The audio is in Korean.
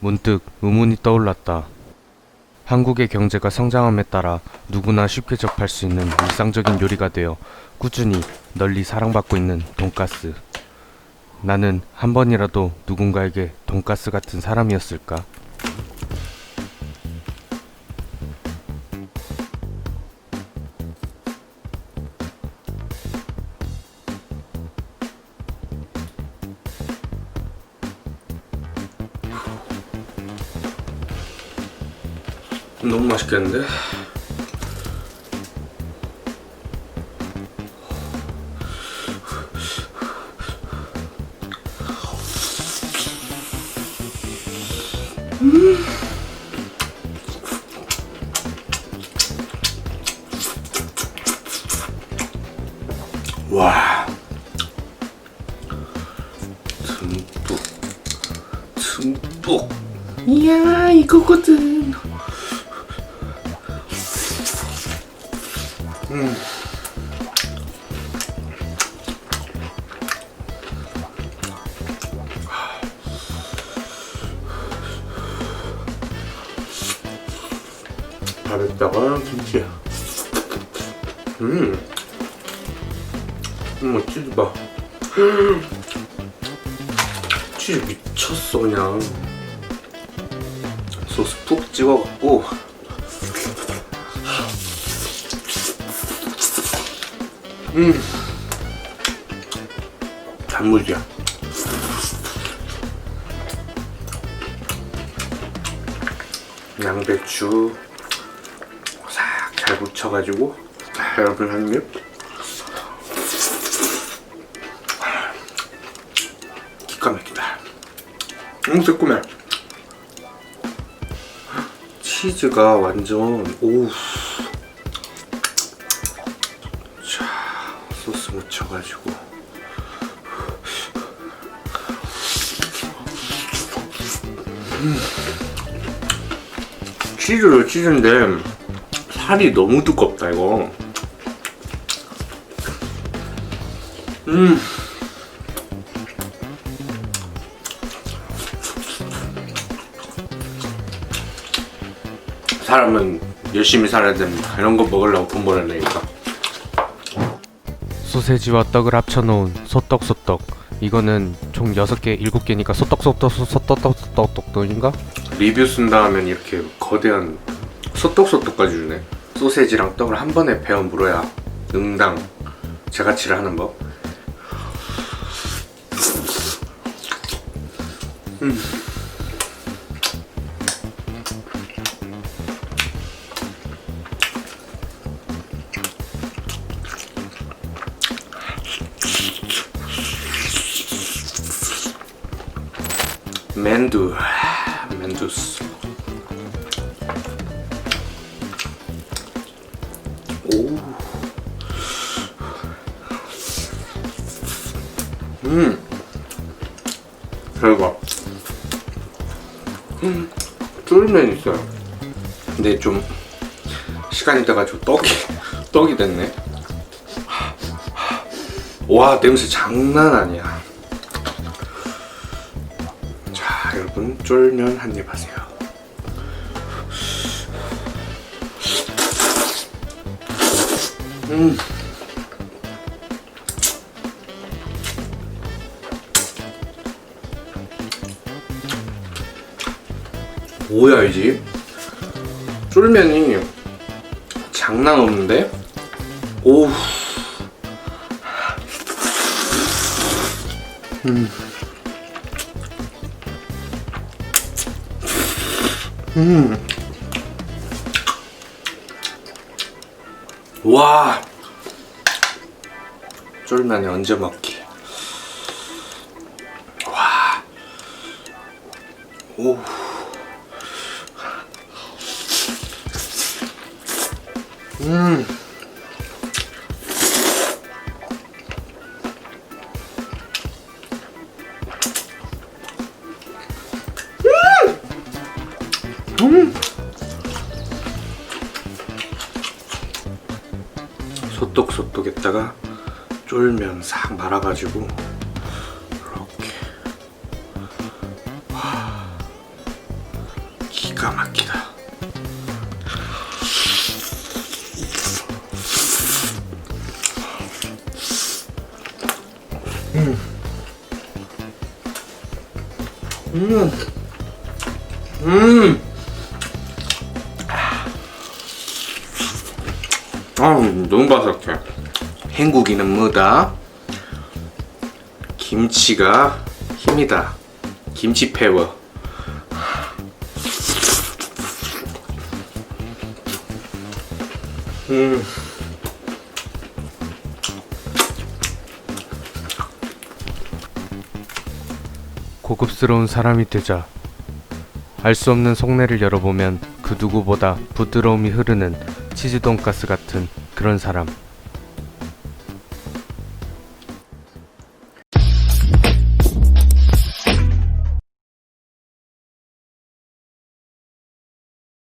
문득 의문이 떠올랐다. 한국의 경제가 성장함에 따라 누구나 쉽게 접할 수 있는 일상적인 요리가 되어 꾸준히 널리 사랑받고 있는 돈가스. 나는 한 번이라도 누군가에게 돈가스 같은 사람이었을까? 너무 맛있겠는데? 와. 듬뿍 듬뿍. 이야 이거거든 밥에다가 김치 음. 어머 치즈 봐. 치즈 미쳤어 그냥. 소스 푹 찍어갖고 음. 단무지야. 양배추 싹 잘 붙여가지고 자, 여러분 한 입. 기가 막히다. 음 새콤해. 치즈가 완전 오우 소스 묻혀가지고. 치즈로 치즈인데 살이 너무 두껍다 이거. 음. 사람은 열심히 살아야 됩니다. 이런 거 먹으려고 돈 벌어내니까 소세지와 떡을 합쳐놓은 소떡소떡 이거는 총 6개, 7개니까 소떡소떡 소떡소떡소떡인가? 리뷰 쓴 다음엔 이렇게 거대한 소떡소떡까지 주네 소세지랑 떡을 한 번에 베어 물어야 응당 제가치를 하는 법 음. 맨두 맨두스 오. 음. 대박. 음. 쫄면 있어요. 근데 좀 시간이 돼가지고 떡이 떡이 됐네. 와 냄새 장난 아니야. 여러분 쫄면 한 입 하세요. 음. 뭐야 이 집? 쫄면이 장난 없는데? 오우. 음. 음. 와. 쫄면이 언제 먹기? 와. 오. 음. 음. 소떡소떡 했다가 쫄면 싹 말아가지고 이렇게 와 기가 막히다. 음. 음. 아, 너무 바삭해. 행국이는 뭐다? 김치가 힘이다. 김치 패워. 음. 고급스러운 사람이 되자. 알 수 없는 속내를 열어보면 그 누구보다 부드러움이 흐르는 치즈 돈가스 같은 그런 사람.